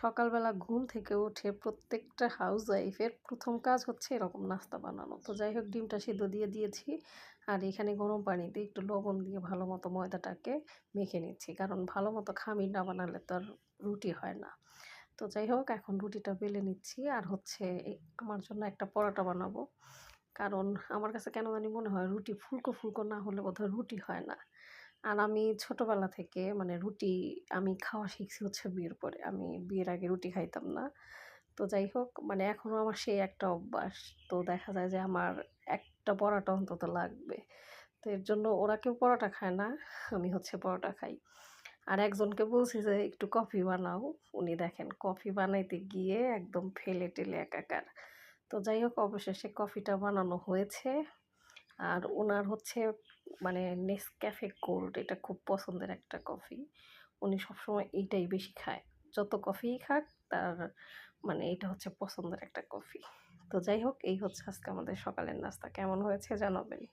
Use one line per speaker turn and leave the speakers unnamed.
সকালবেলা ঘুম থেকে উঠে প্রত্যেকটা হাউস ওয়াইফের প্রথম কাজ হচ্ছে এরকম নাস্তা বানানো। তো যাই হোক, ডিমটা সিদ্ধ দিয়ে দিয়েছি আর এখানে গরম পানিতে একটু লবণ দিয়ে ভালো মতো ময়দাটাকে মেখে নিচ্ছি। কারণ ভালো মতো খামির না বানালে তো আর রুটি হয় না। তো যাই হোক, এখন রুটিটা বেলে নিচ্ছি আর হচ্ছে আমার জন্য একটা পরোটা বানাবো। কারণ আমার কাছে কেন জানি মনে হয় রুটি ফুলকো ফুলকো না হলে বোধহয় রুটি হয় না। আর আমি ছোটোবেলা থেকে মানে রুটি আমি খাওয়া শিখছি হচ্ছে বিয়ের পরে। আমি বিয়ের আগে রুটি খাইতাম না। তো যাই হোক মানে এখনও আমার সেই একটা অভ্যাস। তো দেখা যায় যে আমার একটা পরোটা অন্তত লাগবে। তো এর জন্য ওরা কেউ পরোটা খায় না, আমি হচ্ছে পরোটা খাই। আর একজনকে বলছি যে, একটু কফি বানাও। উনি দেখেন, কফি বানাইতে গিয়ে একদম ফেলে টেলে একাকার। তো যাই হোক, অবশেষে কফিটা বানানো হয়েছে। আর ওনার হচ্ছে মানে নেসক্যাফে গোল্ড এটা খুব পছন্দের একটা কফি উনি সবসময় এইটাই বেশি খায়। যত কফিই খাক, তার মানে এটা হচ্ছে পছন্দের একটা কফি তো যাই হোক, এই হচ্ছে আজকে আমাদের সকালের নাস্তা। কেমন হয়েছে জানাবেন?